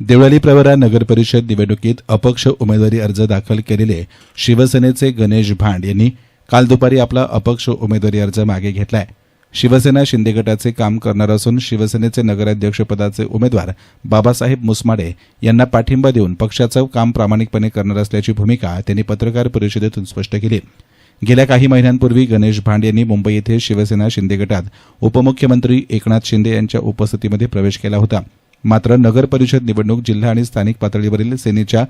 देवळाली प्रवरा नगर परिषद निवडणुकीत अपक्ष उमेदवारी अर्ज दाखल केलेले शिवसेनेचे गणेश भांड यांनी काल दुपारी आपला अपक्ष उमेदवारी अर्ज मागे घेतलाय. शिवसेना शिंदे गटाचे काम करणार असून शिवसेनेचे नगराध्यक्षपदाचे उमेदवार बाबासाहेब मुसमाडे यांना पाठिंबा देऊन पक्षाचं काम प्रामाणिकपणे करणार असल्याची भूमिका त्यांनी पत्रकार परिषदेतून स्पष्ट केली. गेल्या काही महिन्यांपूर्वी गणेश भांड यांनी मुंबई येथे शिवसेना शिंदे गटात उपमुख्यमंत्री एकनाथ शिंदे यांच्या उपस्थितीमध्ये प्रवेश केला होता. मात्र नगरपरिषद निवडणूक जिल्हा आणि स्थानिक पातळीवरील सेनेच्या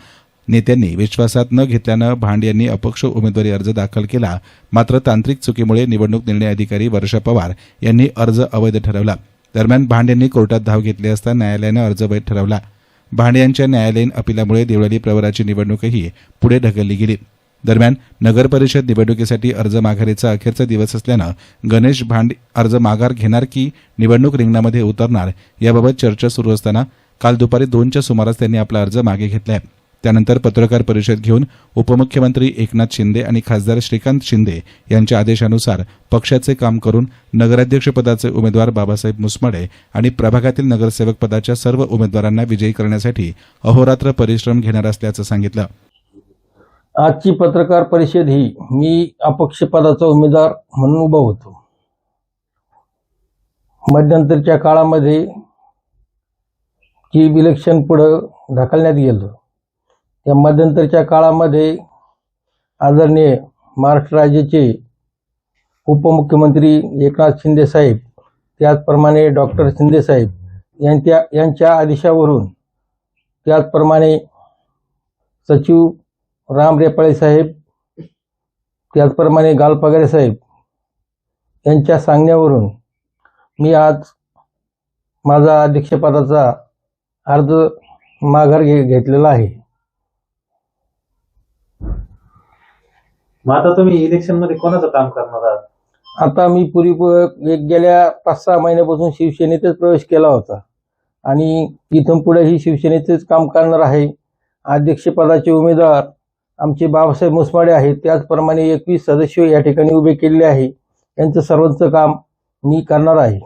नेत्यांनी विश्वासात न घेतल्यानं भांड यांनी अपक्ष उमेदवारी अर्ज दाखल केला. मात्र तांत्रिक चुकीमुळे निवडणूक निर्णय अधिकारी वर्षा पवार यांनी अर्ज अवैध ठरवला. दरम्यान भांड यांनी कोर्टात धाव घेतली असता न्यायालयानं अर्ज वैध ठरवला. भांड यांच्या न्यायालयीन अपिलामुळे देवळाली प्रवराची निवडणूकही पुढे ढकलली गेली. दरम्यान नगरपरिषद निवडणुकीसाठी अर्ज माघारीचा अखेरचा दिवस असल्यानं गणेश भांड अर्ज माघार घेणार की निवडणूक रिंगणामध्ये उतरणार याबाबत चर्चा सुरू असताना काल दुपारी दोनच्या सुमारास त्यांनी आपला अर्ज मागे घेतलाय. त्यानंतर पत्रकार परिषद घेऊन उपमुख्यमंत्री एकनाथ शिंदे आणि खासदार श्रीकांत शिंदे यांच्या आदेशानुसार पक्षाचे काम करून नगराध्यक्षपदाचे उमेदवार बाबासाहेब मुसमडे आणि प्रभागातील नगरसेवक पदाच्या सर्व उमेदवारांना विजयी करण्यासाठी अहोरात्र परिश्रम घेणार असल्याचं सांगितलं. आजची पत्रकार परिषद ही मी अपक्षपदाचा उमेदवार म्हणून उभा होतो. मध्यंतरच्या काळामध्ये की इलेक्शन पुढं ढकलण्यात गेलं. त्या मध्यंतरच्या काळामध्ये आदरणीय महाराष्ट्र राज्याचे उपमुख्यमंत्री एकनाथ शिंदे साहेब त्याचप्रमाणे डॉक्टर शिंदे साहेब यांच्या यांच्या आदेशावरून त्याचप्रमाणे सचिव राम रेपाळे साहेब. त्याचप्रमाणे गालपगारे साहेब. यांच्या सांगण्यावरून मी आज माझा अध्यक्षपदाचा अर्ज माघार घे घेतलेला आहे. मग आता तुम्ही इलेक्शनमध्ये कोणाचं काम करणार आहात? आता मी पूर्वी एक गेल्या पाच सहा महिन्यापासून शिवसेनेतच प्रवेश केला होता. आणि इथून पुढेही शिवसेनेचेच काम करणार आहे. अध्यक्षपदाचे उमेदवार आमचे बाबासाहेब मुसमाडे आहेत. त्याचप्रमाणे एकवीस सदस्य या ठिकाणी उभे केलेले आहे. यांचं सर्वांचं काम मी करणार आहे.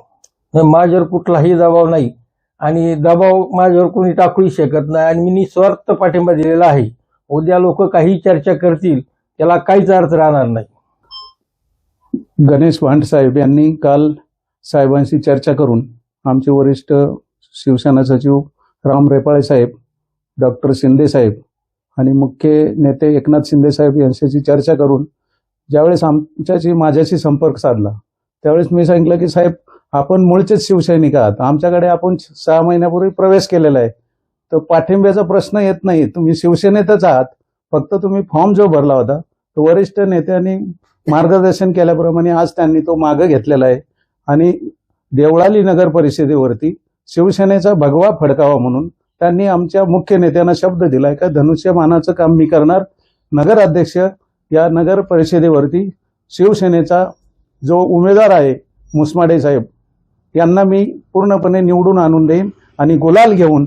माझ्यावर कुठलाही दबाव नाही आणि दबाव माझ्यावर कोणी टाकूही शकत नाही आणि मी निस्वार्थ पाठिंबा दिलेला आहे. उद्या लोक काही चर्चा करतील त्याला काहीच अर्थ राहणार नाही. गणेश भांड साहेब यांनी काल साहेबांशी चर्चा करून आमचे वरिष्ठ शिवसेना सचिव राम रेपाळे साहेब डॉक्टर शिंदे साहेब आणि मुख्य नेते एकनाथ शिंदे साहेब यांच्याशी चर्चा करून ज्यावेळेस आमच्याशी माझ्याशी संपर्क साधला त्यावेळेस मी सांगितलं की साहेब आपण मूळचेच शिवसैनिक आहात. आमच्याकडे आपण सहा महिन्यापूर्वी प्रवेश केलेला आहे. तर पाठिंब्याचा प्रश्न येत नाही. तुम्ही शिवसेनेतच आहात. फक्त तुम्ही फॉर्म जो भरला होता तो वरिष्ठ नेत्यांनी मार्गदर्शन केल्याप्रमाणे आज त्यांनी तो मागं घेतलेला आहे. आणि देवळाली नगर परिषदेवरती शिवसेनेचा भगवा फडकावा म्हणून त्यांनी आमच्या मुख्य नेत्यांना शब्द दिलाय का धनुष्यमानाचं काम मी करणार? नगराध्यक्ष या नगर परिषदेवरती शिवसेनेचा जो उमेदवार आहे मुसमाडे साहेब यांना मी पूर्णपणे निवडून आणून देईन आणि गुलाल घेऊन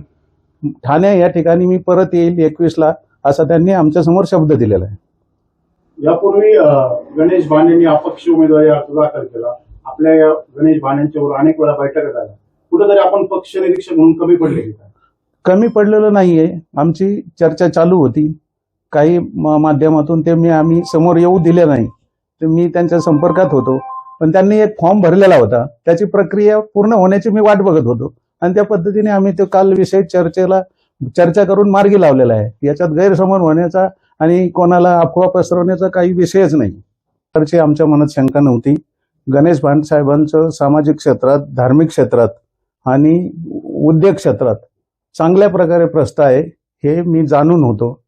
ठाणे या ठिकाणी मी परत येईल एकवीसला असा त्यांनी आमच्यासमोर शब्द दिलेला आहे. यापूर्वी गणेश भांडेंनी अपक्ष उमेदवारी अर्ज दाखल केला. आपल्या या गणेश भांडेंच्यावर अनेक वेळा बैठका झाल्या. कुठेतरी आपण पक्ष निरीक्षक म्हणून कमी पडले कमी पडलेलं नाही आहे आमची चर्चा चालू होती. काही म- माध्यमातून ते मी आम्ही समोर येऊ दिले नाही. तर मी त्यांच्या संपर्कात होतो. पण त्यांनी एक फॉर्म भरलेला होता. त्याची प्रक्रिया पूर्ण होण्याची मी वाट बघत होतो. आणि त्या पद्धतीने आम्ही तो काल विषय चर्चेला चर्चा करून मार्गी लावलेला आहे. याच्यात गैरसमज होण्याचा आणि कोणाला अफवा पसरवण्याचा काही विषयच नाही. तरची आमच्या मनात शंका नव्हती. गणेश भांड साहेबांचं सामाजिक क्षेत्रात धार्मिक क्षेत्रात आणि उद्योग क्षेत्रात चांगल्या प्रकारे प्रस्थ आहे हे मी जाणून होतो.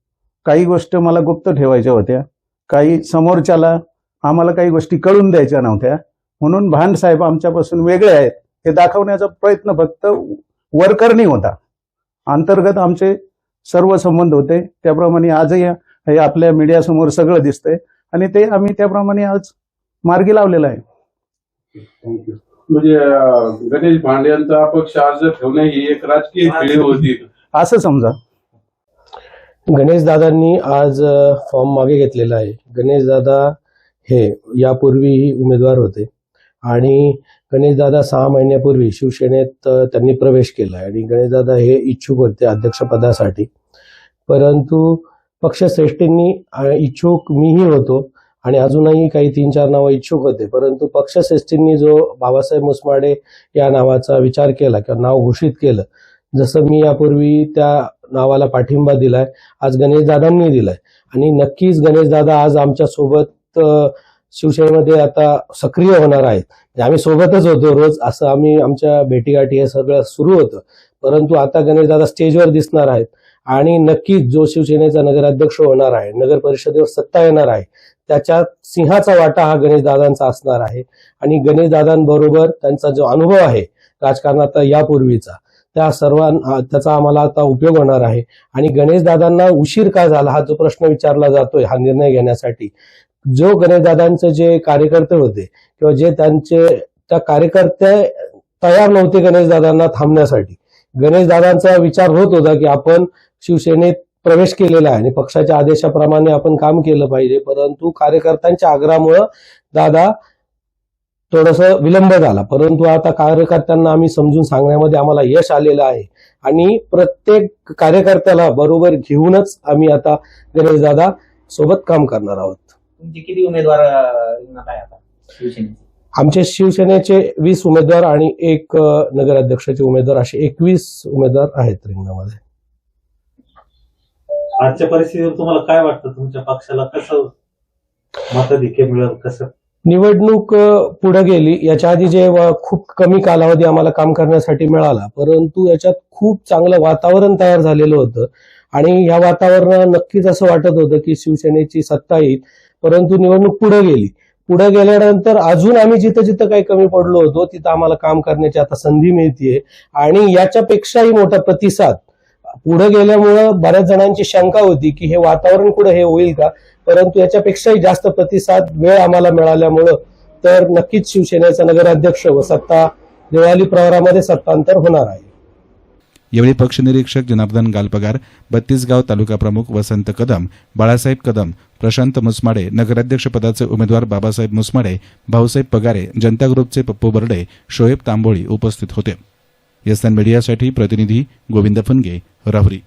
काही गोष्ट मला गुप्त ठेवायच्या होत्या. काही समोरच्याला आम्हाला काही गोष्टी कळून द्यायच्या नव्हत्या. म्हणून भांड साहेब आमच्यापासून वेगळे आहेत. हे दाखवण्याचा प्रयत्न फक्त वरकरणी होता. अंतर्गत आमचे सर्व संबंध होते. त्याप्रमाणे आजही हे आपल्या मीडियासमोर सगळं दिसतंय. आणि ते आम्ही त्याप्रमाणे आज मार्गी लावलेलं आहे. थँक्यू. म्हणजे गणेश भांडे यांचा अपक्ष अर्ज ठेवणे ही एक राजकीय खेळी होती. असं समजा. गणेशदादांनी आज अ, फॉर्म मागे घेतलेला आहे. गणेशदादा हे यापूर्वीही उमेदवार होते. आणि गणेशदादा सहा महिन्यापूर्वी शिवसेनेत त्यांनी प्रवेश केला आणि गणेशदादा हे इच्छुक होते अध्यक्षपदासाठी. परंतु पक्षश्रेष्ठींनी इच्छुक मीही होतो. आणि अजूनही काही तीन चार नावं इच्छुक होते. परंतु पक्षश्रेष्ठींनी जो बाबासाहेब मुसमाडे या नावाचा विचार केला किंवा नाव घोषित केलं जसं मी यापूर्वी त्या नावाला पाठिंबा दिलाय आज गणेशदादांनी दिलाय. आणि नक्कीच गणेशदादा आज आमच्यासोबत शिवसेनेमध्ये आता सक्रिय होणार आहेत. म्हणजे आम्ही सोबतच होतो रोज असं आम्ही आमच्या भेटीगाठी हे सगळं सुरू होतं. परंतु आता गणेशदादा स्टेजवर दिसणार आहेत. आणि नक्कीच जो शिवसेनेचा नगराध्यक्ष होणार आहे नगर परिषदेवर सत्ता येणार आहे त्याच्यात सिंहाचा वाटा हा गणेशदादांचा असणार आहे. आणि गणेशदादांबरोबर त्यांचा जो अनुभव आहे राजकारणात यापूर्वीचा त्या सर्वां त्याचा आम्हाला आता उपयोग होणार आहे. आणि गणेशदादांना उशीर का झाला हा जो प्रश्न विचारला जातोय हा निर्णय घेण्यासाठी. जो गणेशदादांचे जे कार्यकर्ते होते किंवा जे त्यांचे त्या कार्यकर्ते तयार नव्हते गणेशदादांना थांबण्यासाठी. गणेशदादांचा विचार होत होता की आपण शिवसेनेत प्रवेश केलेला आहे. आणि पक्षाच्या आदेशाप्रमाणे आपण काम केलं पाहिजे. परंतु कार्यकर्त्यांच्या आग्रहामुळं दादा थोडस विलंब झाला. परंतु आता कार्यकर्त्यांना आम्ही समजून सांगण्यामध्ये आम्हाला यश आलेलं आहे. आणि प्रत्येक कार्यकर्त्याला बरोबर घेऊनच आम्ही आता गणेशदादा सोबत काम करणार आहोत. तुमचे किती उमेदवार आमचे शिवसेनेचे वीस उमेदवार आणि एक नगराध्यक्षाचे उमेदवार असे एकवीस उमेदवार आहेत रिंगणामध्ये. आजच्या परिस्थितीवर तुम्हाला काय वाटतं? तुमच्या पक्षाला कसं मताधिक्य मिळेल? कसं? निवडणूक पुढे गेली. याच्या आधी जे खूप कमी कालावधी आम्हाला काम करण्यासाठी मिळाला. परंतु याच्यात खूप चांगलं वातावरण तयार झालेलं होतं. आणि या वातावरणात नक्कीच असं वाटत होतं की शिवसेनेची सत्ता येईल. परंतु निवडणूक पुढे गेली. पुढे गेल्यानंतर अजून आम्ही जिथं जिथं काही कमी पडलो होतो तिथं आम्हाला काम करण्याची आता संधी मिळतीये. आणि याच्यापेक्षाही मोठा प्रतिसाद पुढे गेल्यामुळं बऱ्याच जणांची शंका होती की हे वातावरण पुढे हे होईल का? परंतु याच्यापेक्षाही जास्त प्रतिसाद वेळ आम्हाला मिळाल्यामुळं तर नक्कीच शिवसेनेचा नगराध्यक्ष व सत्ता दिवाळी प्रवारामध्ये सत्तांतर होणार आहे. यावेळी पक्ष निरीक्षक जनार्दन गालपगार बत्तीसगाव तालुका प्रमुख वसंत कदम बाळासाहेब कदम प्रशांत मुसमाडे नगराध्यक्षपदाचे उमेदवार बाबासाहेब मुसमाडे भाऊसाहेब पगारे जनता ग्रुपचे पप्पू बर्डे शोएब तांबोळी उपस्थित होते. एस एन मीडियासाठी प्रतिनिधी गोविंद फुनगे राहुरी.